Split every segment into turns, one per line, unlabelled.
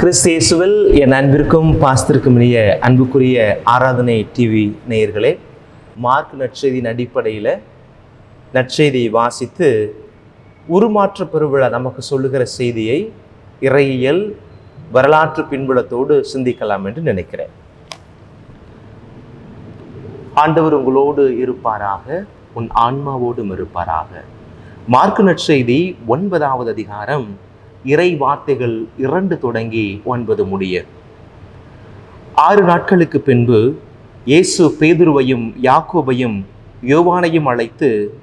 கிறிஸ்தேசுவில் என் அன்பிற்கும் பாஸ்திற்கும் இனிய அன்புக்குரிய ஆராதனை டிவி நேயர்களே மார்க் நற்செய்தியின் அடிப்படையில் நற்செய்தியை வாசித்து உருமாற்ற பெருவிழா நமக்கு சொல்லுகிற செய்தியை இறையியல் வரலாற்று பின்புலத்தோடு சிந்திக்கலாம் என்று நினைக்கிறேன். ஆண்டவர் உங்களோடு இருப்பாராக உன் ஆன்மாவோடும் இருப்பாராக. மார்க்கு நற்செய்தி ஒன்பதாவது அதிகாரம் இறை வார்த்தைகள் இரண்டு தொடங்கி ஒன்பது முடிய. ஆறு நாட்களுக்கு பின்பு இயேசு பேதுருவையும் யாக்கோபையும் யோவானையும் அழைத்து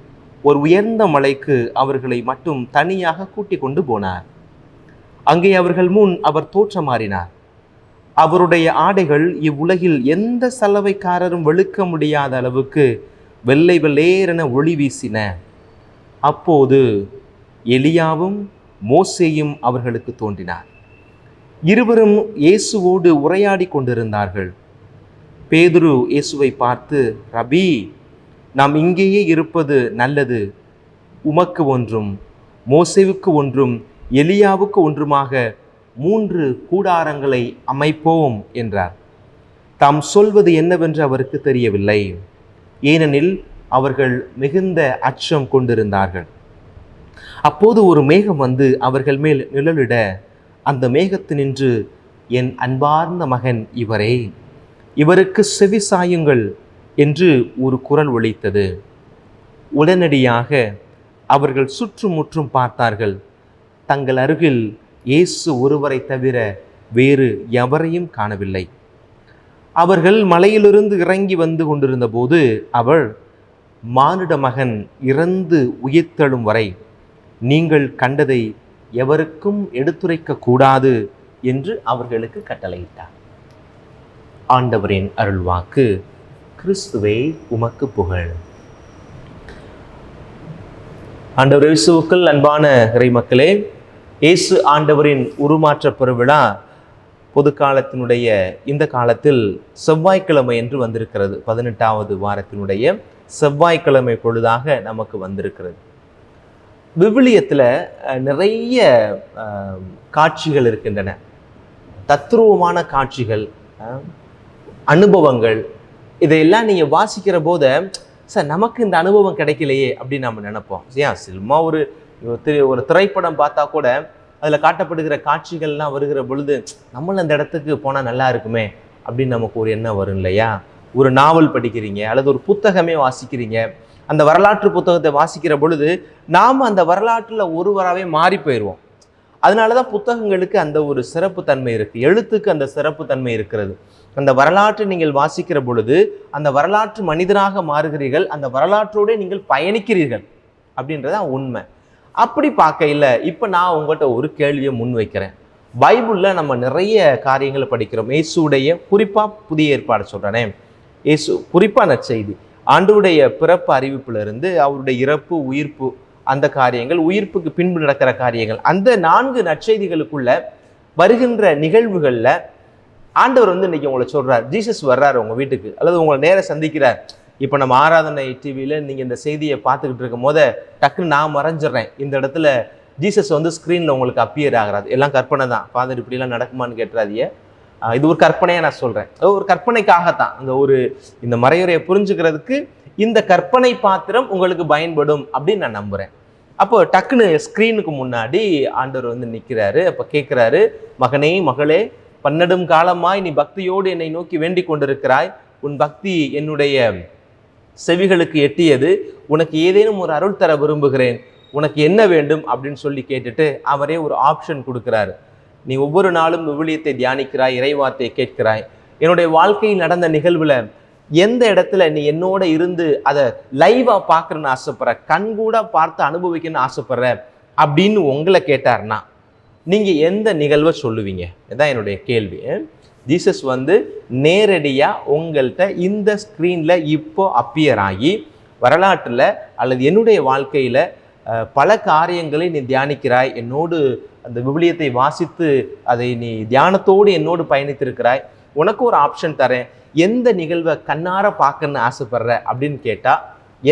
ஒரு உயர்ந்த மலைக்கு அவர்களை மட்டும் தனியாக கூட்டிக் கொண்டு போனார். அங்கே அவர்கள் முன் அவர் தோற்றமாறினார். அவருடைய ஆடைகள் இவ்வுலகில் எந்த சலவைக்காரரும் வெளுக்க முடியாத அளவுக்கு வெள்ளை வெள்ளேரென ஒளி வீசின. அப்போது எலியாவும் மோசேயும் அவர்களுக்கு தோன்றினார். இருவரும் இயேசுவோடு உரையாடி கொண்டிருந்தார்கள். பேதுரு இயேசுவை பார்த்து ரபி நாம் இங்கேயே இருப்பது நல்லது. உமக்கு ஒன்றும் மோசேவுக்கு ஒன்றும் எலியாவுக்கு ஒன்றுமாக மூன்று கூடாரங்களை அமைப்போம் என்றார். தாம் சொல்வது என்னவென்று அவருக்கு தெரியவில்லை. ஏனெனில் அவர்கள் மிகுந்த அச்சம் கொண்டிருந்தார்கள். அப்போது ஒரு மேகம் வந்து அவர்கள் மேல் நிழலிட அந்த மேகத்தினின்று என் அன்பார்ந்த மகன் இவரே இவருக்கு செவி சாயுங்கள் என்று ஒரு குரல் ஒலித்தது. உடனடியாக அவர்கள் சுற்றுமுற்றும் பார்த்தார்கள். தங்கள் அருகில் இயேசு ஒருவரை தவிர வேறு எவரையும் காணவில்லை. அவர்கள் மலையிலிருந்து இறங்கி வந்து கொண்டிருந்த போது அவள் மானிட மகன் இறந்து உயிர்த்தெழும் வரை நீங்கள் கண்டதை எவருக்கும் எடுத்துரைக்க கூடாது என்று அவர்களுக்கு கட்டளையிட்டார். ஆண்டவரின் அருள்வாக்கு கிறிஸ்துவே உமக்கு புகழ். ஆண்டவர் இயேசுவுக்குள் அன்பான இறை மக்களே இயேசு ஆண்டவரின் உருமாற்ற பெருவிழா பொது காலத்தினுடைய இந்த காலத்தில் செவ்வாய்க்கிழமை என்று வந்திருக்கிறது. பதினெட்டாவது வாரத்தினுடைய செவ்வாய்க்கிழமை பொழுதாக நமக்கு வந்திருக்கிறது. விவிலியத்தில் நிறைய காட்சிகள் இருக்கின்றன. தத்ரூபமான காட்சிகள் அனுபவங்கள். இதையெல்லாம் நீங்கள் வாசிக்கிற போத சார் நமக்கு இந்த அனுபவம் கிடைக்கலையே அப்படின்னு நம்ம நினைப்போம். ஏன் சும்மா ஒரு ஒரு ஒரு திரைப்படம் பார்த்தா கூட அதில் காட்டப்படுகிற காட்சிகள்லாம் வருகிற பொழுது நம்மளும் அந்த இடத்துக்கு போனால் நல்லா இருக்குமே அப்படின்னு நமக்கு ஒரு எண்ணம் வரும் இல்லையா? ஒரு நாவல் படிக்கிறீங்க அல்லது ஒரு புத்தகமே வாசிக்கிறீங்க அந்த வரலாற்று புத்தகத்தை வாசிக்கிற பொழுது நாம் அந்த வரலாற்றில் ஒருவராகவே மாறி போயிடுவோம் அதனால தான் புத்தகங்களுக்கு அந்த ஒரு சிறப்பு தன்மை இருக்குது எழுத்துக்கு அந்த சிறப்பு தன்மை இருக்கிறது. அந்த வரலாற்றை நீங்கள் வாசிக்கிற பொழுது அந்த வரலாற்று மனிதனாக மாறுகிறீர்கள் அந்த வரலாற்றோடு நீங்கள் பயணிக்கிறீர்கள் அப்படின்றத உண்மை. அப்படி பார்க்கையில் இப்போ நான் உங்கள்கிட்ட ஒரு கேள்வியை முன் வைக்கிறேன். பைபிளில் நம்ம நிறைய காரியங்களை படிக்கிறோம். இயேசுடைய குறிப்பாக புதிய ஏற்பாடு சொல்கிறேனே இயேசு குறிப்பான செய்தி. ஆண்டவருடைய பிறப்பு அறிவிப்பிலிருந்து அவருடைய இறப்பு உயிர்ப்பு அந்த காரியங்கள் உயிர்ப்புக்கு பின்பு நடக்கிற காரியங்கள் அந்த நான்கு நற்செய்திகளுக்குள்ள வருகின்ற நிகழ்வுகளில் ஆண்டவர் வந்து இன்னைக்கு உங்களை சொல்கிறார் ஜீசஸ் வர்றாரு உங்கள் வீட்டுக்கு அல்லது உங்களை நேர சந்திக்கிறார். இப்போ நம்ம ஆராதனை டிவியில் நீங்கள் இந்த செய்தியை பார்த்துக்கிட்டு இருக்கும் போத டக்குன்னு நான் மறைஞ்சிடுறேன். இந்த இடத்துல ஜீசஸ் வந்து ஸ்க்ரீனில் உங்களுக்கு அப்பியர் ஆகிறாது எல்லாம் கற்பனை தான். ஃபாதர் இப்படிலாம் நடக்குமான்னு கேட்டுறாதீங்க. இது ஒரு கற்பனையாக நான் சொல்கிறேன் ஒரு கற்பனைக்காகத்தான். அந்த ஒரு இந்த மறையுறையை புரிஞ்சுக்கிறதுக்கு இந்த கற்பனை பாத்திரம் உங்களுக்கு பயன்படும் அப்படின்னு நான் நம்புகிறேன் அப்போ டக்குன்னு ஸ்க்ரீனுக்கு முன்னாடி ஆண்டவர் வந்து நிற்கிறாரு அப்போ கேட்குறாரு மகனே மகளே பன்னெடும் காலமாய் நீ பக்தியோடு என்னை நோக்கி வேண்டிக் கொண்டிருக்கிறாய். உன் பக்தி என்னுடைய செவிகளுக்கு எட்டியது. உனக்கு ஏதேனும் ஒரு அருள் தர விரும்புகிறேன். உனக்கு என்ன வேண்டும்? அப்படின்னு சொல்லி கேட்டுட்டு அவரே ஒரு ஆப்ஷன் கொடுக்குறாரு. நீ ஒவ்வொரு நாளும் விவிலியத்தை தியானிக்கிறாய் இறைவார்த்தையை கேட்கிறாய். என்னுடைய வாழ்க்கையில் நடந்த நிகழ்வில் எந்த இடத்துல நீ என்னோட இருந்து அதை லைவாக பார்க்கணுன்னு ஆசைப்பட்ற கண் கூட பார்த்து அனுபவிக்கணும்னு ஆசைப்பட்ற அப்படின்னு உங்களை கேட்டார்னா நீங்கள் எந்த நிகழ்வை சொல்லுவீங்க? இதான் என்னுடைய கேள்வி. ஜீசஸ் வந்து நேரடியாக உங்கள்கிட்ட இந்த ஸ்க்ரீனில் இப்போ அப்பியர் ஆகி வரலாற்றில் அல்லது என்னுடைய வாழ்க்கையில் பல காரியங்களை நீ தியானிக்கிறாய். என்னோடு அந்த விவிலியத்தை வாசித்து அதை நீ தியானத்தோடு என்னோடு பயணித்திருக்கிறாய். உனக்கு ஒரு ஆப்ஷன் தரேன். எந்த நிகழ்வை கண்ணார பார்க்கணுன்னு ஆசைப்படுற அப்படின்னு கேட்டால்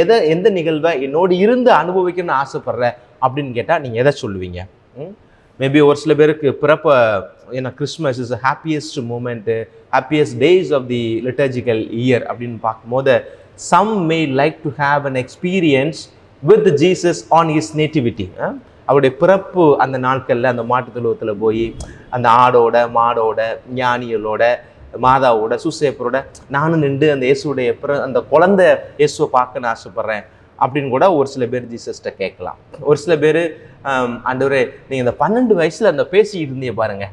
எதை எந்த நிகழ்வை என்னோடு இருந்து அனுபவிக்கணும்னு ஆசைப்படுற அப்படின்னு கேட்டால் நீங்கள் எதை சொல்லுவீங்க? மேபி ஒரு சில பேருக்கு பிறப்ப ஏன்னா Christmas is happiest moment happiest days of the liturgical year அப்படின்னு பார்க்கும்போது some may like to have an experience with Jesus on his nativity அவருடைய பிறப்பு அந்த நாட்களில் அந்த மாட்டுத்தொழுவத்தில் போய் அந்த ஆடோட மாடோட ஞானிகளோட மாதாவோட சுசேப்பரோட நானும் நின்று அந்த இயேசுடைய பிற அந்த குழந்தை இயேசுவை பார்க்கணும்னு ஆசைப்பட்றேன் அப்படின்னு கூட ஒரு சில பேர் ஜீசஸ்கிட்ட கேட்கலாம். ஒரு சில பேர் ஆண்டவரே நீங்கள் இந்த பன்னெண்டு வயசில் அந்த பேசிக்கிட்டு இருந்தீங்க பாருங்கள்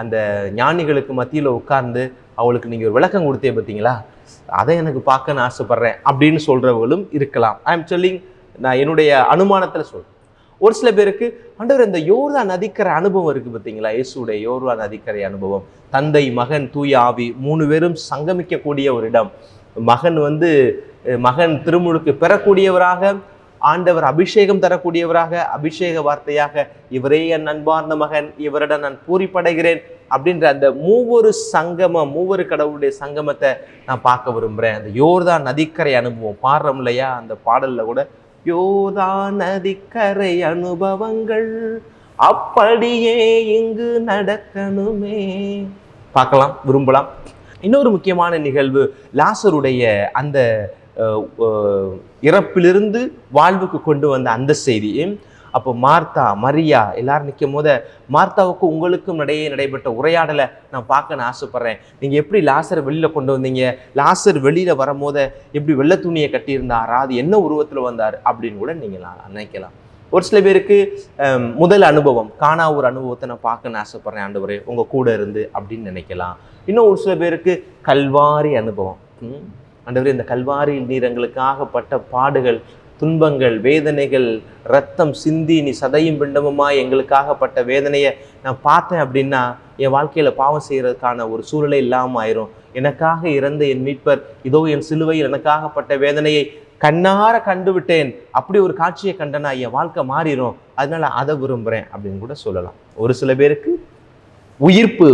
அந்த ஞானிகளுக்கு மத்தியில் உட்கார்ந்து அவளுக்கு நீங்கள் ஒரு விளக்கம் கொடுத்தே பார்த்தீங்களா அதை எனக்கு பார்க்கன்னு ஆசைப்பட்றேன் அப்படின்னு சொல்கிறவங்களும் இருக்கலாம். ஐ எம் சொல்லிங் நான் என்னுடைய அனுமானத்தில் சொல்கிறேன் ஒரு சில பேருக்கு ஆண்டவர் இந்த யோர்தான் நதிக்கரை அனுபவம் இருக்குது பார்த்தீங்களா? இயேசுடைய யோர்தான் நதிக்கரை அனுபவம். தந்தை மகன் தூய ஆவி மூணு பேரும் சங்கமிக்கக்கூடிய ஒரு இடம். மகன் வந்து மகன் திருமுழுக்கு பெறக்கூடியவராக ஆண்டவர் அபிஷேகம் தரக்கூடியவராக அபிஷேக வார்த்தையாக இவரே என் அன்பார்ந்த மகன் இவரிடம் நான் பூரிப்படைகிறேன் அப்படின்ற அந்த மூவொரு சங்கமம் மூவொரு கடவுளுடைய சங்கமத்தை நான் பார்க்க விரும்புகிறேன் அந்த யோர்தான் நதிக்கரை அனுபவம். பாடுறோம் இல்லையா? அந்த பாடலில் கூட யோதா நதிக்கரை அனுபவங்கள் அப்படியே இங்கு நடக்கணுமே. பார்க்கலாம் விரும்பலாம். இன்னொரு முக்கியமான நிகழ்வு லாசருடைய அந்த இறப்பிலிருந்து வாழ்வுக்கு கொண்டு வந்த அந்த செய்தி. அப்போ மார்த்தா மரியா எல்லாரும் நிற்கும் போது மார்த்தாவுக்கும் உங்களுக்கும் இடையே நடைபெற்ற உரையாடலை நான் பார்க்க ஆசைப்பட்றேன். நீங்கள் எப்படி லாசர் வெளியில் கொண்டு வந்தீங்க? லாசர் வெளியில் வரும்போது எப்படி வெள்ளை துணியை கட்டியிருந்தாரா? அது என்ன உருவத்தில் வந்தார்? அப்படின்னு கூட நீங்கள் நினைக்கலாம். ஒரு சில பேருக்கு முதல் அனுபவம் காணா ஒரு அனுபவத்தை நான் பார்க்கணும்னு ஆசைப்பட்றேன் ஆண்டவரே உங்கள் கூட இருந்து அப்படின்னு நினைக்கலாம். இன்னும் ஒரு சில பேருக்கு கல்வாரி அனுபவம். ம், ஆண்டவரே இந்த கல்வாரியில் நீர் எங்களுக்காக பட்ட பாடுகள் துன்பங்கள் வேதனைகள் ரத்தம் சிந்தி நீ சதையும் பிண்டமுமாய் எங்களுக்காகப்பட்ட வேதனையை நான் பார்த்தேன் அப்படின்னா என் வாழ்க்கையில் பாவம் செய்கிறதுக்கான ஒரு சூழலே இல்லாமல் ஆயிரும் எனக்காக இறந்த என் மீட்பர் இதோ என் சிலுவையில் எனக்காகப்பட்ட வேதனையை கண்ணார கண்டு விட்டேன் அப்படி ஒரு காட்சியை கண்டனா என் வாழ்க்கை மாறிடும் அதனால அதை விரும்புகிறேன் அப்படின்னு கூட சொல்லலாம். ஒரு சில பேருக்கு உயிர்ப்பு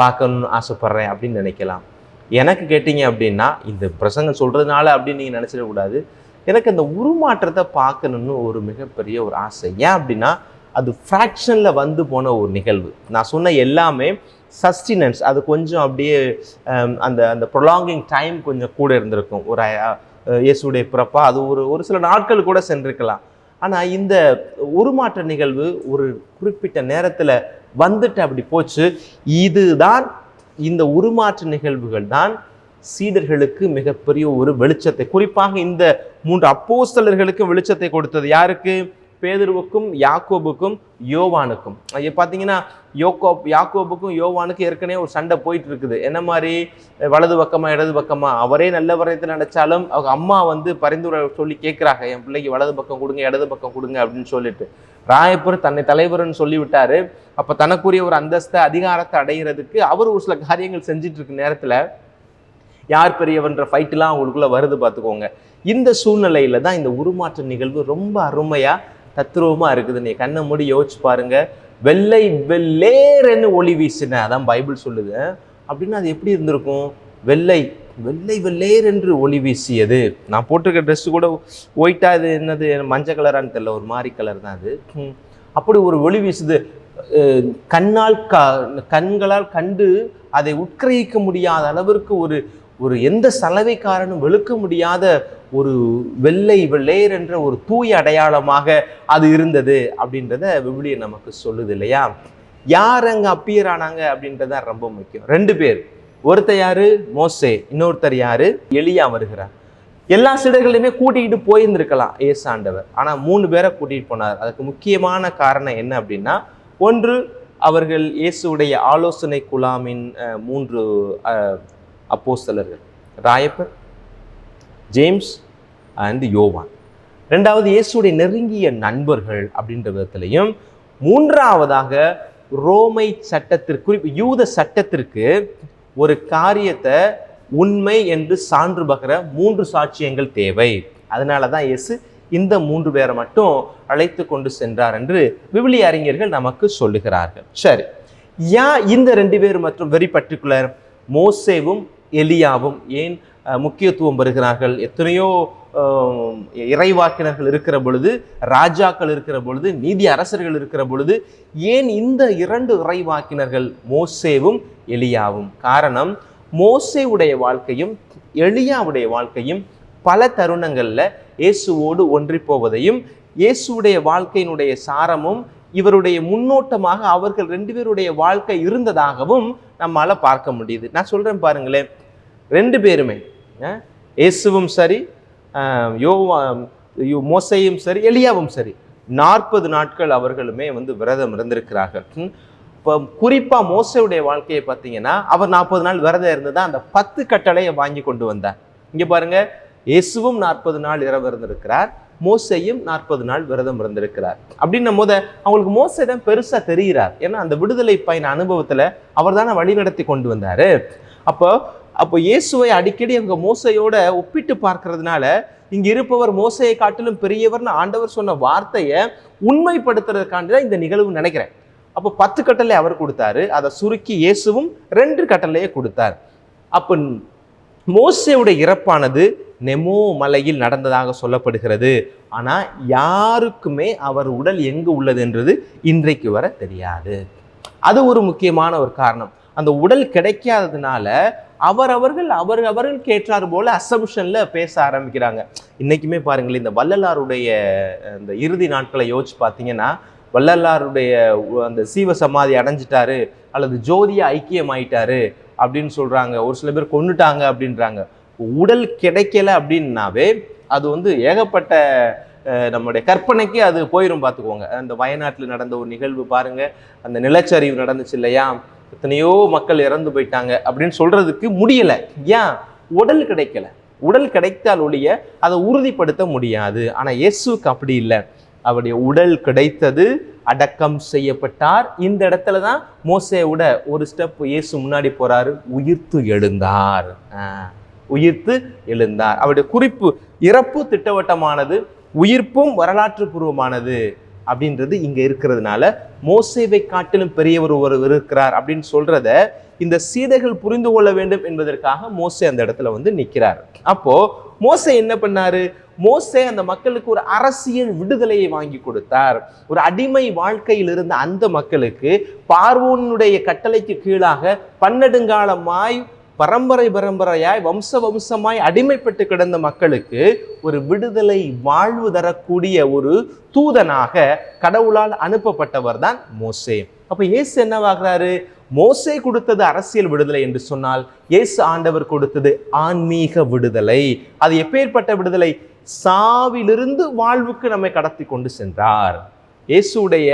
பார்க்கணும்னு ஆசைப்பட்றேன் அப்படின்னு நினைக்கலாம். எனக்கு கேட்டீங்க அப்படின்னா இந்த பிரசங்கம் சொல்கிறதுனால அப்படின்னு நீங்கள் நினச்சிடக்கூடாது. எனக்கு அந்த உருமாற்றத்தை பார்க்கணுன்னு ஒரு மிகப்பெரிய ஒரு ஆசை. ஏன் அப்படின்னா அது ஃப்ராக்ஷனில் வந்து போன ஒரு நிகழ்வு. நான் சொன்ன எல்லாமே சஸ்டினன்ஸ் அது கொஞ்சம் அப்படியே அந்த அந்த ப்ரொலாங்கிங் டைம் கொஞ்சம் கூட இருந்திருக்கும். ஒரு இயேசுடைய பிறப்பா அது ஒரு ஒரு சில நாட்கள் கூட சென்றிருக்கலாம். ஆனால் இந்த உருமாற்ற நிகழ்வு ஒரு குறிப்பிட்ட நேரத்தில் வந்துட்டு அப்படி போச்சு. இதுதான் இந்த உருமாற்ற நிகழ்வுகள் தான் சீடர்களுக்கு மிகப்பெரிய ஒரு வெளிச்சத்தை குறிப்பாக இந்த மூன்று அப்போஸ்தலர்களுக்கு வெளிச்சத்தை கொடுத்தது யாருக்கு? பேதுருவுக்கும் யாக்கோபுக்கும் யோவானுக்கும். ஐயா பார்த்தீங்கன்னா யோகோ யாக்கோபுக்கும் யோவானுக்கும் ஏற்கனவே ஒரு சண்டை போயிட்டு இருக்குது என்ன மாதிரி? வலது பக்கமா இடது பக்கமா? அவரே நல்ல வரையத்தை நினைச்சாலும் அவங்க அம்மா வந்து பரிந்துரை சொல்லி கேட்குறாங்க என் பிள்ளைக்கு வலது பக்கம் கொடுங்க இடது பக்கம் கொடுங்க அப்படின்னு சொல்லிட்டு. ராயப்பர் தன்னை தலைவர்னு சொல்லிவிட்டாரு. அப்போ தனக்குரிய ஒரு அந்தஸ்தை அதிகாரத்தை அடைகிறதுக்கு அவர் ஒரு சில காரியங்கள் செஞ்சிட்டு இருக்க நேரத்தில் யார் பெரியவன்ற ஃபைட்டுலாம் அவங்களுக்குள்ளே வருது பார்த்துக்கோங்க. இந்த சூழ்நிலையில் தான் இந்த உருமாற்ற நிகழ்வு ரொம்ப அருமையாக தத்ரூபமாக இருக்குது நீ கண்ணை மூடி யோசிச்சு பாருங்க. வெள்ளை வெள்ளேர்னு ஒளி வீசின அதான் பைபிள் சொல்லுது. அப்படின்னா அது எப்படி இருந்திருக்கும்? வெள்ளை வெள்ளை வெள்ளேர் என்று ஒளி வீசியது. நான் போட்டிருக்க ட்ரெஸ் கூட ஒயிட்டா இது என்னது மஞ்சள் கலரான்னு தெரில ஒரு மாதிரி கலர் தான் அது. அப்படி ஒரு ஒளி வீசுது. கண்ணால் க கண்களால் கண்டு அதை உட்கிரகிக்க முடியாத அளவிற்கு ஒரு ஒரு எந்த சலவைக்காரனும் வெளுக்க முடியாத ஒரு வெள்ளை வெள்ளையர் என்ற ஒரு தூய அடையாளமாக அது இருந்தது அப்படின்றத விவிலியம் நமக்கு சொல்லுது இல்லையா? யார் அங்க அப்பியர் ஆனாங்க அப்படின்றது தான் ரொம்ப முக்கியம். ரெண்டு பேர். ஒருத்தர் யாரு? மோசே. இன்னொருத்தர் யாரு? எளியா வருகிறார். எல்லா சீடர்களையுமே கூட்டிகிட்டு போயிருந்திருக்கலாம். ஏசாண்டவர் ஆனால் மூணு பேரை கூட்டிட்டு போனார். அதுக்கு முக்கியமான காரணம் என்ன அப்படின்னா ஒன்று அவர்கள் இயேசுடைய ஆலோசனை குழாமின் அஹ், மூன்று அஹ், அப்போஸ்தலர்கள். ராயப்பர் ஜேம்ஸ் அண்ட் யோவான். ரெண்டாவது இயேசுடைய நெருங்கிய நண்பர்கள் அப்படின்ற விதத்திலையும் மூன்றாவதாக ரோமை சட்டத்திற்கு யூத சட்டத்திற்கு ஒரு காரியத்தை உண்மை என்று சான்று பகிர மூன்று சாட்சியங்கள் தேவை. அதனால தான் இயேசு இந்த மூன்று பேரை மட்டும் அழைத்து கொண்டு சென்றார் என்று விவிலிய அறிஞர்கள் நமக்கு சொல்லுகிறார்கள். சரி. ஏன் இந்த ரெண்டு பேர் மற்றும் வெரி பர்டிகுலர் மோசேவும் எலியாவும் ஏன் முக்கியத்துவம் பெறுகிறார்கள்? எத்தனையோ இறைவாக்கினர்கள் இருக்கிற பொழுது ராஜாக்கள் இருக்கிற பொழுது நீதி அரசர்கள் இருக்கிற பொழுது ஏன் இந்த இரண்டு இறைவாக்கினர்கள் மோசேவும் எலியாவும்? காரணம் மோசேவுடைய வாழ்க்கையும் எளியாவுடைய வாழ்க்கையும் பல தருணங்களில் இயேசுவோடு ஒன்றி போவதையும் இயேசுடைய வாழ்க்கையினுடைய சாரமும் இவருடைய முன்னோட்டமாக அவர்கள் ரெண்டு பேருடைய வாழ்க்கை இருந்ததாகவும் நம்மால் பார்க்க முடியுது. நான் சொல்கிறேன் பாருங்களேன் ரெண்டு பேருமே. இயேசுவும் சரி யோவா மோசையும் சரி எளியாவும் சரி நாற்பது நாட்கள் அவர்களுமே வந்து விரதம் இருந்திருக்கிறார்கள். இப்போ குறிப்பாக மோசையுடைய வாழ்க்கையை பார்த்தீங்கன்னா அவர் நாற்பது நாள் விரதம் இருந்து தான் அந்த பத்து கட்டளையை வாங்கி கொண்டு வந்தார். இங்கே பாருங்கள் இயேசுவும் நாற்பது நாள் இரவு இருந்திருக்கிறார் மோசையும் நாற்பது நாள் விரதம் இருந்திருக்கிறார். அப்படின்னும் போது அவங்களுக்கு மோசை தான் பெருசாக தெரிகிறார். ஏன்னா அந்த விடுதலை பயண அனுபவத்தில் அவர் தானே வழி நடத்தி கொண்டு வந்தார். அப்போ அப்போ இயேசுவை அடிக்கடி அவங்க மோசையோட ஒப்பிட்டு பார்க்கறதுனால இங்க இருப்பவர் மோசையை காட்டிலும் பெரியவர்னு ஆண்டவர் சொன்ன வார்த்தையை உண்மைப்படுத்துறதுக்காண்டி தான் இந்த நிகழ்வு நினைக்கிறேன். அப்போ பத்து கட்டளை அவர் கொடுத்தாரு. அதை சுருக்கி இயேசுவும் ரெண்டு கட்டளையை கொடுத்தார். அப்போ மோசையுடைய இறப்பானது நெமோ மலையில் நடந்ததாக சொல்லப்படுகிறது. ஆனால் யாருக்குமே அவர் உடல் எங்கு உள்ளது என்றது இன்றைக்கு வர தெரியாது. அது ஒரு முக்கியமான ஒரு காரணம். அந்த உடல் கிடைக்காததுனால அவரவர்கள் அவர் அவர்கள் கேட்டார் போல அசம்ஷனில் பேச ஆரம்பிக்கிறாங்க. இன்றைக்குமே பாருங்களேன் இந்த வள்ளலாருடைய அந்த இறுதி நாட்களை யோசிச்சு பார்த்தீங்கன்னா வள்ளலாருடைய அந்த சீவ சமாதி அடைஞ்சிட்டாரு அல்லது ஜோதியா ஐக்கியமாயிட்டாரு அப்படின்னு சொல்கிறாங்க ஒரு சில பேர் கொண்டுட்டாங்க அப்படின்றாங்க. உடல் கிடைக்கல அப்படின்னாவே அது வந்து ஏகப்பட்ட நம்முடைய கற்பனைக்கு அது போயிடும் பார்த்துக்கோங்க. அந்த வயநாட்டில் நடந்த ஒரு நிகழ்வு பாருங்கள் அந்த நிலச்சரிவு நடந்துச்சு இல்லையா? எத்தனையோ மக்கள் இறந்து போயிட்டாங்க அப்படின்னு சொல்கிறதுக்கு முடியலை. ஏன்? உடல் கிடைக்கல. உடல் கிடைத்தால் ஒழிய அதை உறுதிப்படுத்த முடியாது. ஆனால் இயேசுக்கு அப்படி இல்லை. அவருடைய உடல் கிடைத்தது அடக்கம் செய்யப்பட்டார். இந்த இடத்துல தான் மோசேயோட ஒரு ஸ்டெப் இயேசு முன்னாடி போகிறாரு உயிர்த்து எழுந்தார். உயிர்த்து எழுந்தார். அவருடைய குறிப்பு இறப்பு திட்டவட்டமானது உயிர்ப்பும் வரலாற்று பூர்வமானது அப்படின்றது இங்க இருக்கிறதுனால மோசேவை காட்டிலும் பெரியவர் ஒருவர் இருக்கிறார் அப்படின்னு சொல்றத இந்த சீடர்கள் புரிந்து கொள்ள வேண்டும் என்பதற்காக மோசே அந்த இடத்துல வந்து நிற்கிறார் அப்போ மோசே என்ன பண்ணாரு? மோசே அந்த மக்களுக்கு ஒரு அரசியல் விடுதலையை வாங்கி கொடுத்தார். ஒரு அடிமை வாழ்க்கையில் இருந்த அந்த மக்களுக்கு பார்வோனுடைய கட்டளைக்கு கீழாக பன்னெடுங்காலமாய் பரம்பரை பரம்பரையாய் வம்ச வம்சமாய் அடிமைப்பட்டு கிடந்த மக்களுக்கு ஒரு விடுதலை வாழ்வு தரக்கூடிய ஒரு தூதனாக கடவுளால் அனுப்பப்பட்டவர் தான் மோசே. அப்போ இயேசு என்னவாகிறாரு மோசே கொடுத்தது அரசியல் விடுதலை என்று சொன்னால் இயேசு ஆண்டவர் கொடுத்தது ஆன்மீக விடுதலை. அது எப்பேற்பட்ட விடுதலை? சாவிலிருந்து வாழ்வுக்கு நம்மை கடத்தி கொண்டு சென்றார். இயேசுடைய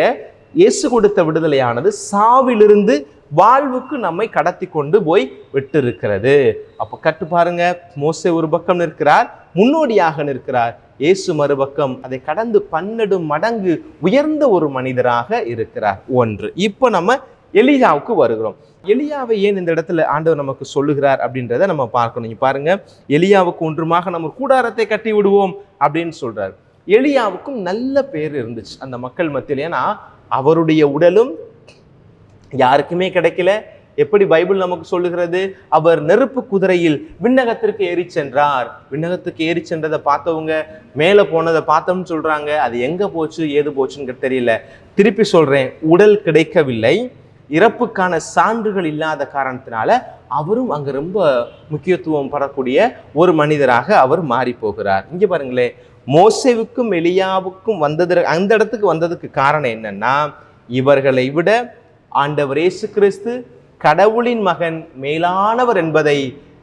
இயேசு கொடுத்த விடுதலையானது சாவிலிருந்து வாழ்வுக்கு நம்மை கடத்தி கொண்டு போய் விட்டிருக்கிறது. அப்போ கட்டு பாருங்க மோசே ஒரு பக்கம் நிற்கிறார் முன்னோடியாக நிற்கிறார். இயேசு மறுபக்கம் அதை கடந்து பன்னெண்டு மடங்கு உயர்ந்த ஒரு மனிதராக இருக்கிறார். ஒன்று. இப்போ நம்ம எலியாவுக்கு வருகிறோம். எலியாவை ஏன் இந்த இடத்துல ஆண்டவர் நமக்கு சொல்லுகிறார் அப்படின்றத நம்ம பார்க்கணும். பாருங்க எலியாவுக்கு ஒன்றுமாக நம்ம கூடாரத்தை கட்டி விடுவோம் அப்படின்னு சொல்றார். எலியாவுக்கும் நல்ல பேர் இருந்துச்சு. அந்த மக்கள் மத்தியில் ஏன்னா அவருடைய உடலும் யாருக்குமே கிடைக்கல. எப்படி பைபிள் நமக்கு சொல்லுகிறது? அவர் நெருப்பு குதிரையில் விண்ணகத்திற்கு ஏறி சென்றார். விண்ணகத்துக்கு ஏறி சென்றதை பார்த்தவங்க மேலே போனதை பார்த்தோம்னு சொல்கிறாங்க அது எங்கே போச்சு ஏது போச்சுன்னு தெரியல. திருப்பி சொல்கிறேன் உடல் கிடைக்கவில்லை. இறப்புக்கான சான்றுகள் இல்லாத காரணத்தினால அவரும் அங்கே ரொம்ப முக்கியத்துவம் படக்கூடிய ஒரு மனிதராக அவர் மாறி போகிறார். இங்கே பாருங்களேன் மோசேவுக்கும் எலியாவுக்கும் வந்தது அந்த இடத்துக்கு வந்ததுக்கு காரணம் என்னன்னா இவர்களை விட ஆண்டவர் இயேசு கிறிஸ்து கடவுளின் மகன் மேலானவர் என்பதை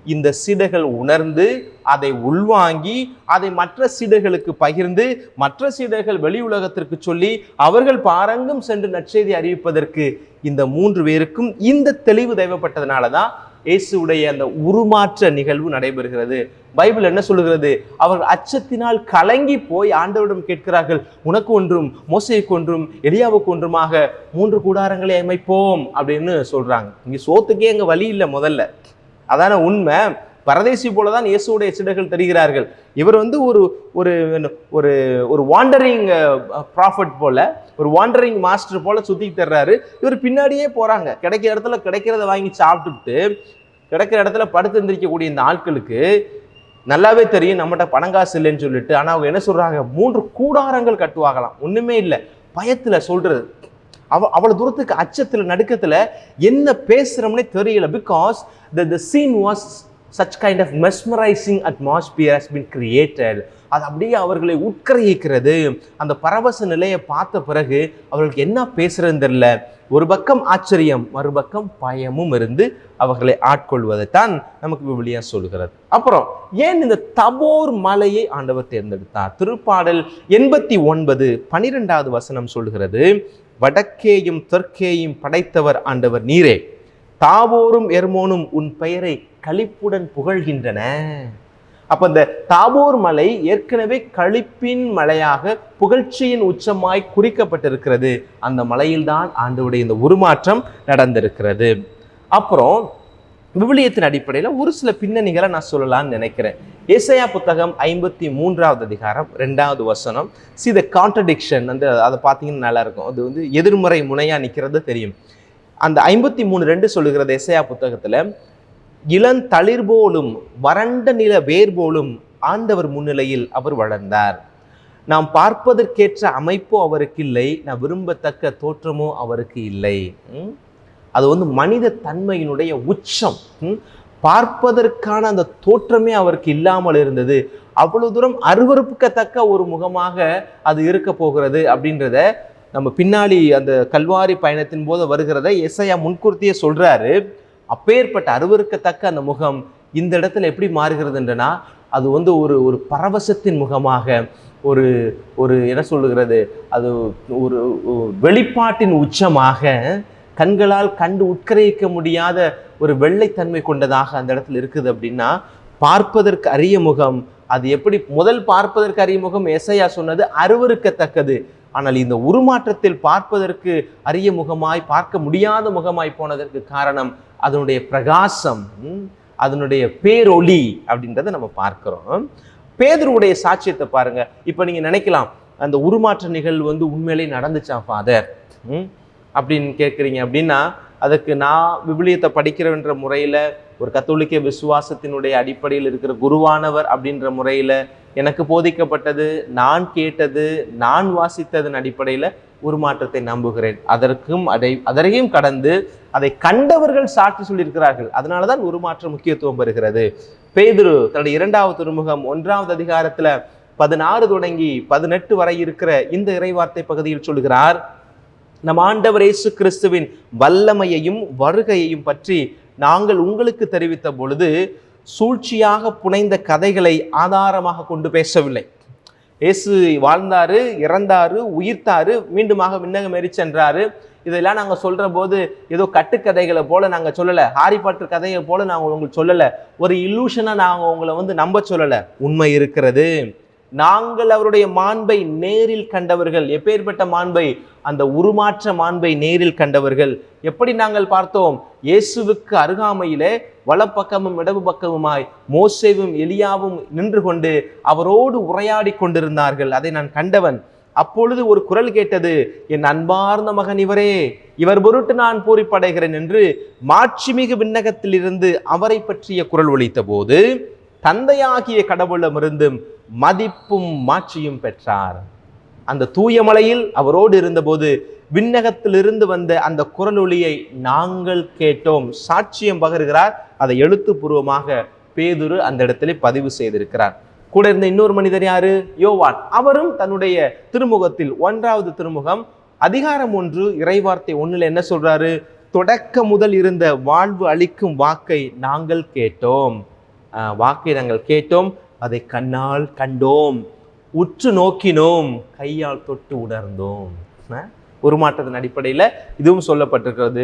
இந்த சீடர்கள் உணர்ந்து அதை உள்வாங்கி அதை மற்ற சீடர்களுக்கு பகிர்ந்து மற்ற சீடர்கள் வெளி உலகத்திற்கு சொல்லி அவர்கள் பாரங்கும் சென்று நற்செய்தி அறிவிப்பதற்கு இந்த மூன்று பேருக்கும் இந்த தெளிவு தேவைப்பட்டதுனால தான் இயேசுடைய அந்த உருமாற்ற நிகழ்வு நடைபெறுகிறது. பைபிள் என்ன சொல்லுகிறது? அவர்கள் அச்சத்தினால் கலங்கி போய் ஆண்டவரிடம் கேட்கிறார்கள் உனக்கு ஒன்றும் மோசைக்கு ஒன்றும் எலியாவுக்கு ஒன்றுமாக மூன்று கூடாரங்களை அமைப்போம் அப்படின்னு சொல்கிறாங்க இங்கே சோத்துக்கே அங்க வழி இல்லை முதல்ல. அதான உண்மை. பரதேசி போல தான் இயேசுடைய சிடர்கள் தெரிகிறார்கள். இவர் வந்து ஒரு ஒரு ஒரு ஒரு வாண்டரிங் ப்ராஃபிட் uh, போல ஒரு வாண்டரிங் மாஸ்டர் போல சுத்தி தர்றாரு. இவர் பின்னாடியே போறாங்க. கிடைக்கிற இடத்துல கிடைக்கிறத வாங்கி சாப்பிட்டுட்டு கிடைக்கிற இடத்துல படுத்து எந்திரிக்கக்கூடிய இந்த ஆட்களுக்கு நல்லாவே தெரியும் நம்மகிட்ட பணங்காசு இல்லைன்னு சொல்லிட்டு. ஆனால் அவங்க என்ன சொல்றாங்க? மூன்று கூடாரங்கள் கட்டுவாங்களாம். ஒண்ணுமே இல்லை. பயத்துல சொல்றது. அவ அவ்வளவு தூரத்துக்கு அச்சத்துல நடுக்கத்துல என்ன பேசுறோம்னே தெரியல. Because the the scene was such kind of mesmerising atmosphere has been created அது அப்படியே அவர்களை உட்கரையிக்கிறது. அந்த பரவச நிலையை பார்த்த பிறகு அவர்களுக்கு என்ன பேசுறதுன்னு தெரியல. ஒரு பக்கம் ஆச்சரியம் மறுபக்கம் பயமும் இருந்து அவர்களை ஆட்கொள்வதைத்தான் நமக்கு விவிலியா சொல்கிறது. அப்புறம் ஏன் இந்த தபோர் மலையை ஆண்டவர் தேர்ந்தெடுத்தார்? திருப்பாடல் எண்பத்தி ஒன்பது பனிரெண்டாவது வசனம் சொல்கிறது வடக்கேயும் தெற்கேயும் படைத்தவர் ஆண்டவர் நீரே. தாவோரும் எர்மோனும் உன் பெயரை களிப்புடன் புகழ்கின்றன. அப்போ இந்த தாபோர் மலை ஏற்கனவே களிப்பின் மலையாக புகழ்ச்சியின் உச்சமாய் குறிக்கப்பட்டிருக்கிறது. அந்த மலையில்தான் ஆண்டவுடைய இந்த உருமாற்றம் நடந்திருக்கிறது. அப்புறம் விவிலியத்தின் அடிப்படையில் ஒரு சில பின்னணிகளை நான் சொல்லலாம்னு நினைக்கிறேன். ஏசையா புத்தகம் ஐம்பத்தி மூன்றாவது அதிகாரம் ரெண்டாவது வசனம். சி த கான்ட்ரடிக்ஷன் வந்து அதை பார்த்தீங்கன்னா நல்லா இருக்கும். அது வந்து எதிர்மறை முனையா நிற்கிறது தெரியும். அந்த ஐம்பத்தி மூணு ரெண்டு சொல்லுகிறது எஸ்ஐயா புத்தகத்தில் இளந்தளிர் போலும் வறண்ட நில வேர் போலும் ஆண்டவர் முன்னிலையில் அவர் வளர்ந்தார். நாம் பார்ப்பதற்கேற்ற அமைப்போ அவருக்கு இல்லை நான் விரும்பத்தக்க தோற்றமோ அவருக்கு இல்லை. அது வந்து மனித தன்மையினுடைய உச்சம். ம்? பார்ப்பதற்கான அந்த தோற்றமே அவருக்கு இல்லாமல் இருந்தது. அவ்வளவு தூரம் அருவருப்புக்கத்தக்க ஒரு முகமாக அது இருக்க போகிறது அப்படின்றத நம்ம பின்னாடி அந்த கல்வாரி பயணத்தின் போது வருகிறத எஸ்ஐயா முன்கூர்த்தியே சொல்றாரு. அப்பேற்பட்ட அருவருக்கத்தக்க அந்த முகம் இந்த இடத்துல எப்படி மாறுகிறதுன்றனா அது வந்து ஒரு ஒரு பரவசத்தின் முகமாக ஒரு ஒரு என்ன சொல்லுகிறது அது ஒரு வெளிப்பாட்டின் உச்சமாக கண்களால் கண்டு உட்கரையிக்க முடியாத ஒரு வெள்ளைத்தன்மை கொண்டதாக அந்த இடத்துல இருக்குது அப்படின்னா பார்ப்பதற்கு அரிய முகம் அது எப்படி முதல் பார்ப்பதற்கு அரிய முகம் எஸ்ஐயா சொன்னது அருவருக்கத்தக்கது. ஆனால் இந்த உருமாற்றத்தில் பார்ப்பதற்கு அரிய முகமாய் பார்க்க முடியாத முகமாய் போனதற்கு காரணம் அதனுடைய பிரகாசம் அதனுடைய பேரொளி அப்படின்றத நம்ம பார்க்கிறோம். பேதருடைய சாட்சியத்தை பாருங்க. இப்போ நீங்க நினைக்கலாம் அந்த உருமாற்ற நிகழ்வு வந்து உண்மையிலே நடந்துச்சா ஃபாதர் அப்படின்னு கேட்குறீங்க அப்படின்னா அதுக்கு நான் விபிலியத்தை படிக்கிறவன்ற முறையில் ஒரு கத்தோலிக்க விசுவாசத்தினுடைய அடிப்படையில் இருக்கிற குருவானவர் அப்படின்ற முறையில் எனக்கு போதிக்கப்பட்டது நான் கேட்டது நான் வாசித்ததன் அடிப்படையில் உருமாற்றத்தை நம்புகிறேன். அதற்கும் அதை அதரையும் கடந்து அதை கண்டவர்கள் சாட்சி சொல்லியிருக்கிறார்கள். அதனால தான் உருமாற்றம் முக்கியத்துவம் பெறுகிறது. பேதுரு தன்னுடைய இரண்டாவது துறைமுகம் ஒன்றாவது அதிகாரத்தில் பதினாறு தொடங்கி பதினெட்டு வரை இருக்கிற இந்த இறைவார்த்தை பகுதியில் சொல்கிறார் நம் ஆண்டவர் இயேசு கிறிஸ்துவின் வல்லமையையும் வருகையையும் பற்றி நாங்கள் உங்களுக்கு தெரிவித்த பொழுது சூழ்ச்சியாக புனைந்த கதைகளை ஆதாரமாக கொண்டு பேசவில்லை. இயேசு வாழ்ந்தாரு இறந்தாரு உயிர்த்தாரு மீண்டுமாக விண்ணகம் ஏறி சென்றாரு. இதெல்லாம் நாங்கள் சொல்கிற போது ஏதோ கட்டுக்கதைகளை போல நாங்கள் சொல்லலை. ஹாரி பாட்டர் கதையை போல நாங்கள் உங்களுக்கு சொல்லலை. ஒரு இல்லூஷனாக நாங்கள் உங்களை வந்து நம்ப சொல்லலை. உண்மை இருக்கிறது. நாங்கள் அவருடைய மாண்பை நேரில் கண்டவர்கள் எப்பேற்பட்ட மாண்பை? அந்த உருமாற்ற மாண்பை நேரில் கண்டவர்கள். எப்படி நாங்கள் பார்த்தோம்? இயேசுவுக்கு அருகாமையிலே வலப்பக்கமும் இடது பக்கமுமாய் மோசேவும் எலியாவும் நின்று கொண்டு அவரோடு உரையாடி கொண்டிருந்தார்கள். அதை நான் கண்டவன். அப்பொழுது ஒரு குரல் கேட்டது என் அன்பார்ந்த மகன் இவரே இவர் பொருட்டு நான் பூரிப்படைகிறேன் என்று மாட்சிமிகு விண்ணகத்திலிருந்து அவரை பற்றிய குரல் ஒழித்த போது தந்தையாகிய கடவுளமிருந்தும் மதிப்பும் மாட்சியும் பெற்றார். அந்த தூயமலையில் அவரோடு இருந்தபோது விண்ணகத்திலிருந்து வந்த அந்த குரலொலியை நாங்கள் கேட்டோம். சாட்சியம் பகருகிறார். அதை எழுத்துப்பூர்வமாக பேதுரு அந்த இடத்துல பதிவு செய்திருக்கிறார். கூட இருந்த இன்னொரு மனிதர் யாரு? யோவான். அவரும் தன்னுடைய திருமுகத்தில் ஒன்றாவது திருமுகம் அதிகாரம் ஒன்று இறைவார்த்தை ஒன்றில் என்ன சொல்றாரு? தொடக்க முதல் இருந்த வாழ்வு அளிக்கும் வாக்கை நாங்கள் கேட்டோம். வாக்கை நாங்கள் கேட்டோம். அதை கண்ணால் கண்டோம் உற்று நோக்கினோம் கையால் தொட்டு உணர்ந்தோம். உருமாற்றத்தின் அடிப்படையில் இதுவும் சொல்லப்பட்டிருக்கிறது.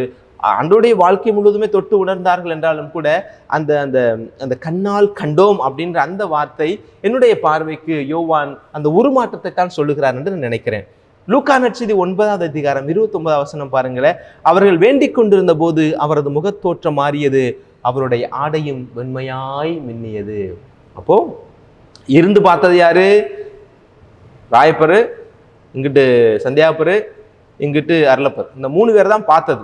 அன்றோடைய வாழ்க்கை முழுவதுமே தொட்டு உணர்ந்தார்கள் என்றாலும் கூட அந்த அந்த அந்த கண்ணால் கண்டோம் அப்படின்ற அந்த வார்த்தை என்னுடைய பார்வைக்கு யோவான் அந்த உருமாற்றத்தை தான் சொல்லுகிறார் என்று நான் நினைக்கிறேன். லூக்கா நட்சதி ஒன்பதாவது அதிகாரம் இருபத்தி ஒன்பதாவது வசனம் பாருங்களேன். அவர்கள் வேண்டிக் கொண்டிருந்த போது அவரது முகத்தோற்றம் மாறியது அவருடைய ஆடையும் வெண்மையாய் மின்னியது. அப்போது இருந்து பார்த்தது யார்? ராயப்பர் இங்கிட்டு சந்தியாப்பரு இங்கிட்டு அருளப்பர். இந்த மூணு பேர் தான் பார்த்தது.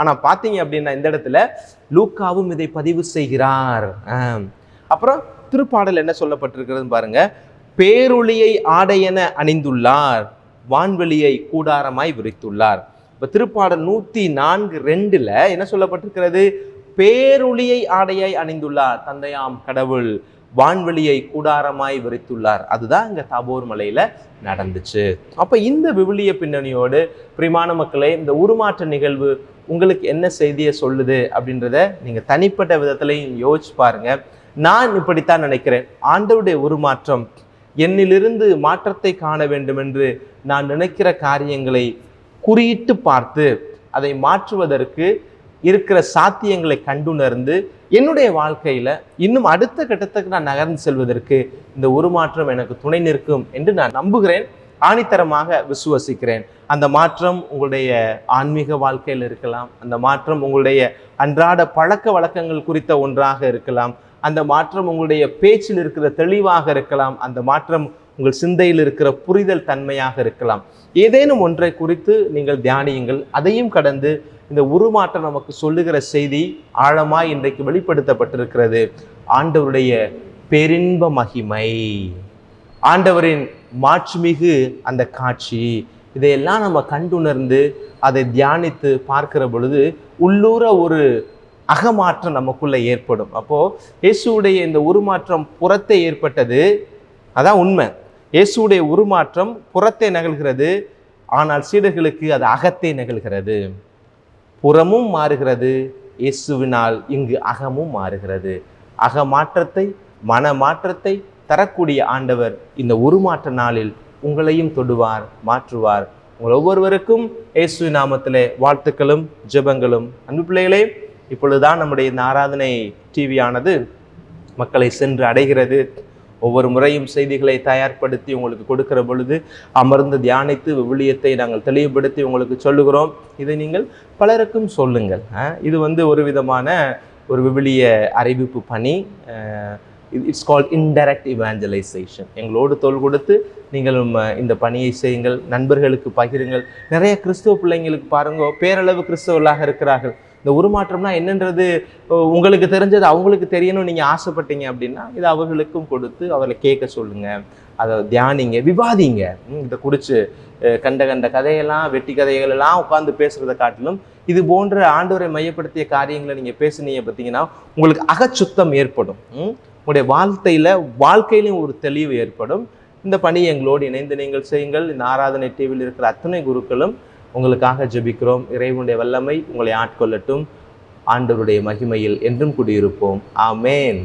ஆனால் பார்த்தீங்க அப்படின்னா இந்த இடத்துல லூக்காவும் இதை பதிவு செய்கிறார். அப்புறம் திருப்பாடல் என்ன சொல்லப்பட்டிருக்கிறதுன்னு பாருங்க. பேரொளியை ஆடையென அணிந்துள்ளார். வான்வெளியை கூடாரமாய் விரித்துள்ளார். இப்போ திருப்பாடல் நூற்றி நான்கு ரெண்டில் என்ன சொல்லப்பட்டிருக்கிறது? பேரொளியை ஆடையாய் அணிந்துள்ளார். தந்தையாம் கடவுள். வான்வெளியை கூடாரமாய் விரித்துள்ளார். அதுதான் இங்கே தாபோர் மலையில் நடந்துச்சு. அப்போ இந்த விவிலிய பின்னணியோடு பிரிமான மக்களே இந்த உருமாற்ற நிகழ்வு உங்களுக்கு என்ன செய்தியை சொல்லுது அப்படின்றத நீங்கள் தனிப்பட்ட விதத்திலையும் யோசிச்சு பாருங்க. நான் இப்படித்தான் நினைக்கிறேன். ஆண்டவுடைய உருமாற்றம் என்னிலிருந்து மாற்றத்தை காண வேண்டும் என்று நான் நினைக்கிற காரியங்களை குறியிட்டு பார்த்து அதை மாற்றுவதற்கு இருக்கிற சாத்தியங்களை கண்டுணர்ந்து என்னுடைய வாழ்க்கையில் இன்னும் அடுத்த கட்டத்துக்கு நான் நகர்ந்து செல்வதற்கு இந்த உருமாற்றம் எனக்கு துணை நிற்கும் என்று நான் நம்புகிறேன். ஆணித்தரமாக விசுவசிக்கிறேன். அந்த மாற்றம் உங்களுடைய ஆன்மீக வாழ்க்கையில் இருக்கலாம். அந்த மாற்றம் உங்களுடைய அன்றாட பழக்க வழக்கங்கள் குறித்த ஒன்றாக இருக்கலாம். அந்த மாற்றம் உங்களுடைய பேச்சில் இருக்கிற தெளிவாக இருக்கலாம். அந்த மாற்றம் உங்கள் சிந்தையில் இருக்கிற புரிதல் தன்மையாக இருக்கலாம். ஏதேனும் ஒன்றை குறித்து நீங்கள் தியானியுங்கள். அதையும் கடந்து இந்த உருமாற்றம் நமக்கு சொல்லுகிற செய்தி ஆழமாய் இன்றைக்கு வெளிப்படுத்தப்பட்டிருக்கிறது. ஆண்டவருடைய பெரின்ப மகிமை. ஆண்டவரின் மாட்சிமிகு அந்த காட்சி. இதையெல்லாம் நம்ம கண்டுணர்ந்து அதை தியானித்து பார்க்கிற பொழுது உள்ளூர ஒரு அகமாற்றம் நமக்குள்ளே ஏற்படும். அப்போது இயேசுவுடைய இந்த உருமாற்றம் புறத்தை ஏற்பட்டது. அதான் உண்மை. இயேசுவுடைய உருமாற்றம் புறத்தை நகழ்கிறது ஆனால் சீடர்களுக்கு அது அகத்தை நகழ்கிறது புறமும் மாறுகிறது இயேசுவினால் இங்கு அகமும் மாறுகிறது. அக மாற்றத்தை மன மாற்றத்தை தரக்கூடிய ஆண்டவர் இந்த உருமாற்ற நாளில் உங்களையும் தொடுவார் மாற்றுவார். உங்கள் ஒவ்வொருவருக்கும் இயேசு நாமத்திலே வாழ்த்துக்களும் ஜெபங்களும். அன்பு பிள்ளைகளே இப்பொழுதுதான் நம்முடைய இந்த ஆராதனை டிவியானது மக்களை சென்று அடைகிறது. ஒவ்வொரு முறையும் செய்திகளை தயார்படுத்தி உங்களுக்கு கொடுக்கிற பொழுது அமர்ந்து தியானித்து விவிலியத்தை நாங்கள் தெளிவுபடுத்தி உங்களுக்கு சொல்லுகிறோம். இதை நீங்கள் பலருக்கும் சொல்லுங்கள். இது வந்து ஒரு விதமான ஒரு விவிலிய அறிவிப்பு பணி. இட்ஸ் கால்ட் இன்டைரக்ட் இவாஞ்சலைசேஷன் எங்களோடு தோல் கொடுத்து நீங்கள் இந்த பணியை செய்யுங்கள். நண்பர்களுக்கு பகிருங்கள். நிறைய கிறிஸ்துவ பிள்ளைங்களுக்கு பாருங்க பேரளவு கிறிஸ்தவர்களாக இருக்கிறார்கள். இந்த உருமாற்றம்னா என்னன்றது உங்களுக்கு தெரிஞ்சது அவங்களுக்கு தெரியணும்னு நீங்கள் ஆசைப்பட்டீங்க அப்படின்னா இதை அவர்களுக்கும் கொடுத்து அவர்களை கேட்க சொல்லுங்கள் அதை தியானிங்க விவாதிங்க. இதை குறித்து கண்ட கண்ட கதையெல்லாம் வெட்டி கதைகள் எல்லாம் உட்காந்து பேசுகிறத காட்டிலும் இது போன்ற ஆண்டவரை மையப்படுத்திய காரியங்களை நீங்கள் பேசுனீங்க பார்த்தீங்கன்னா உங்களுக்கு அகச்சுத்தம் ஏற்படும். உங்களுடைய வாழ்க்கையில் வாழ்க்கையிலும் ஒரு தெளிவு ஏற்படும். இந்த பணி எங்களோடு இணைந்து நீங்கள் செய்யுங்கள். இந்த ஆராதனை டிவியில் இருக்கிற அத்தனை குருக்களும் உங்களுக்காக ஜெபிக்கிறோம். இறைவனுடைய வல்லமை உங்களை ஆட்கொள்ளட்டும். ஆண்டவருடைய மகிமையில் என்றும் குடியிருப்போம். ஆமேன்.